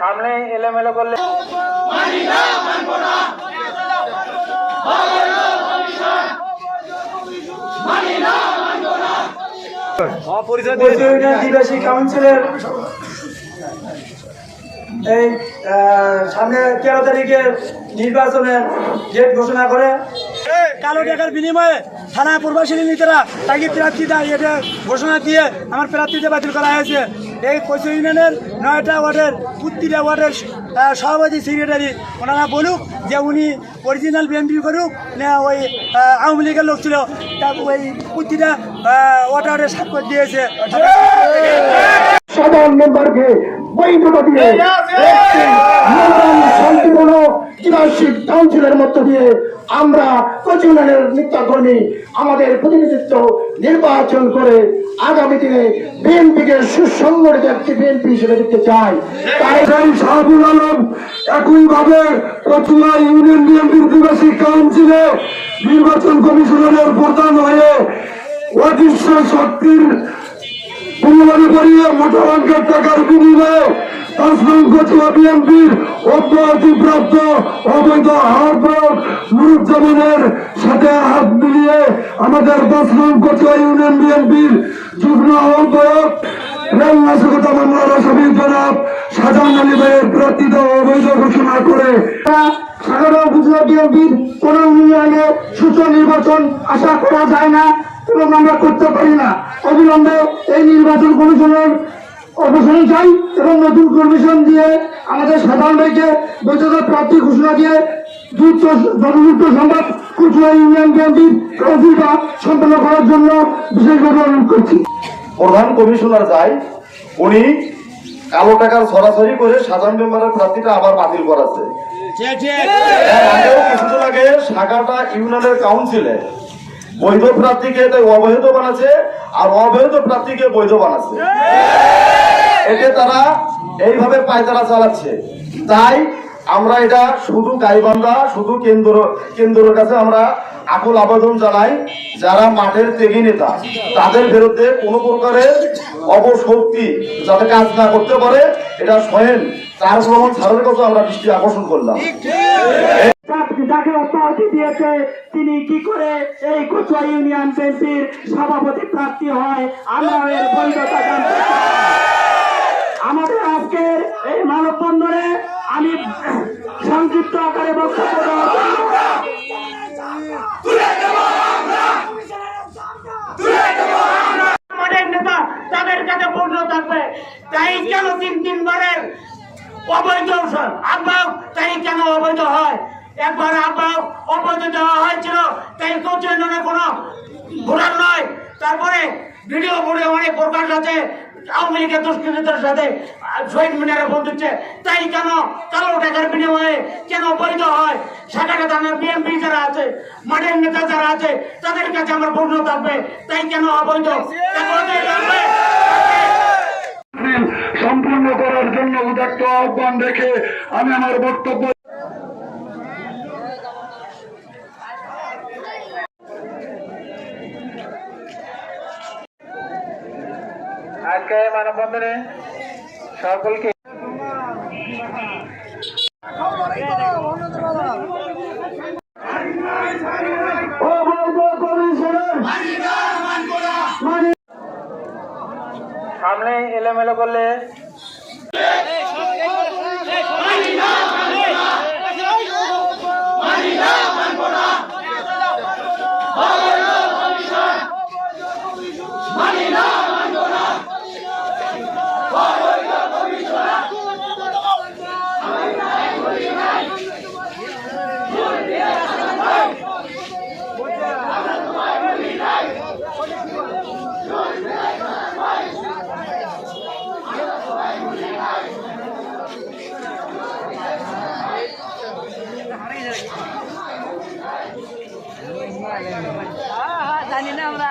সামনে এলোমেলো করলে আদিবাসী কাউন্সিলের এই সামনে তেরো তারিখে নির্বাচনের ডেট ঘোষণা করে। কালো টাকার বিনিময়ে থানা পূর্বাসী নেতারা তাকে প্রার্থী দেয় এটা ঘোষণা দিয়ে আমার প্রার্থীতে বাতিল করা হয়েছে। এই কৈশো ইউনিয়নের নয়টা ওয়ার্ডের প্রতিটা ওয়ার্ডের সভাপতি সেক্রেটারি ওনারা বলুক যে উনি অরিজিনাল বিএনপি করুক না ওই আওয়ামী লীগের লোক ছিল তা ওই প্রতিটা ওয়ার্ডে স্বাক্ষর দিয়েছে সাধারণ মেম্বারকে বৈধতা দিয়ে শান্তিপূর্ণ কাউন্সিলের মধ্য দিয়ে আমরা কচুনানের নেতাকর্মী, আমাদের প্রতিনিধিত্ব নির্বাচন করে আগামী দিনে বিএনপিকে সুসংগঠিত একটি বিএনপি হিসেবে দেখতে চাই। তাই শাহাবুল আলম একইভাবে কচুয়া ইউনিয়ন বিএনপির দিবাসী কাউন্সিলে নির্বাচন কমিশনারের প্রধান হয়ে অদৃশ্য শক্তির বিনিময় করিয়ে মোটা অঙ্কের টাকার বিনিময়ে তাসলিম কচুয়া বিএনপির অব্যাহতিপ্রাপ্ত অবৈধ আহ্বায়ক নুরুজ্জামানের সাথে হাত মিলিয়ে আমাদের তাসলিম কচুয়া ইউনিয়ন বিএনপির যুগ্ম আহ্বায়ক ঘোষণা করে। নির্বাচন আশা করা যায় না আমরা করতে পারি না। অবিলম্বে এই নির্বাচন কমিশনের চাই এবং নতুন কমিশন দিয়ে আমাদের সাধারণ ভাইকে বৈধতা প্রার্থী ঘোষণা দিয়ে দ্রুত যতদ্রুত সম্ভব কুচুয়া ইউনিয়ন বিএনপির কাউন্সিলটা সম্পন্ন করার জন্য বিশেষভাবে অনুরোধ করছি। প্রধান কমিশনার যায় উনি কালো টাকার সরাসরি করে সাধারণ মেম্বারের প্রার্থীটা আবার বাতিল করাছে কিছুদিন আগে সাগাটা ইউনিয়নের কাউন্সিলে বৈধ প্রার্থীকে তাই অবৈধ বানাচ্ছে আর অবৈধ প্রার্থীকে বৈধ বানাচ্ছে। এতে তারা এইভাবে পায়তারা চালাচ্ছে। তাই আমরা এটা শুধু গাইবান্ধা, শুধু কেন্দ্র, কেন্দ্রের কাছে আমরা আকুল আবেদন জানাই, যারা মাঠের ত্যাগী নেতা, তাদের বিরুদ্ধে কোনো প্রকারের অবশক্তি যাতে কাজ না করতে পারে, এটা স্বয়ং তার ভ্রমণ ছাড়ের কথা আমরা দৃষ্টি আকর্ষণ করলাম। যাকে অব্যাহতি দিয়েছে, তিনি কি করে এই কচুয়া ইউনিয়ন বিএনপির সভাপতি প্রার্থী হয়? আমরা এর বৈধতা। আমাদের আজকের এই মানববন্ধনে আমি সংক্ষিপ্ত আকারে বক্তব্য নেতা তাদের কাছে থাকবে, তাই তিন তিনবারের অবৈধ তাই কেন অবৈধ হয়? একবার দেওয়া হয়েছিল, তাই কোনো নয়। তারপরে ভিডিও বোর্ডে অনেক প্রকাশ আছে আওয়ামী লীগের দুষ্কৃতীদের সাথে শহীদ মিনারে বন্ধুচ্ছে। তাই কেন কালো টাকার বিনিময়ে কেন বৈধ হয়? সেখানে থানার বিএনপি যারা আছে মাঠের নেতা যারা আছে, তাদের কাছে আমার পূর্ণ থাকবে। তাই কেন অবৈধ। সম্পূর্ণ করার জন্য উদাত্ত আহ্বান রেখে আমি আমার বক্তব্য আজকে মানববন্ধনে সকলকে সামনে এলোমেলো করলে মানি জানি না আমরা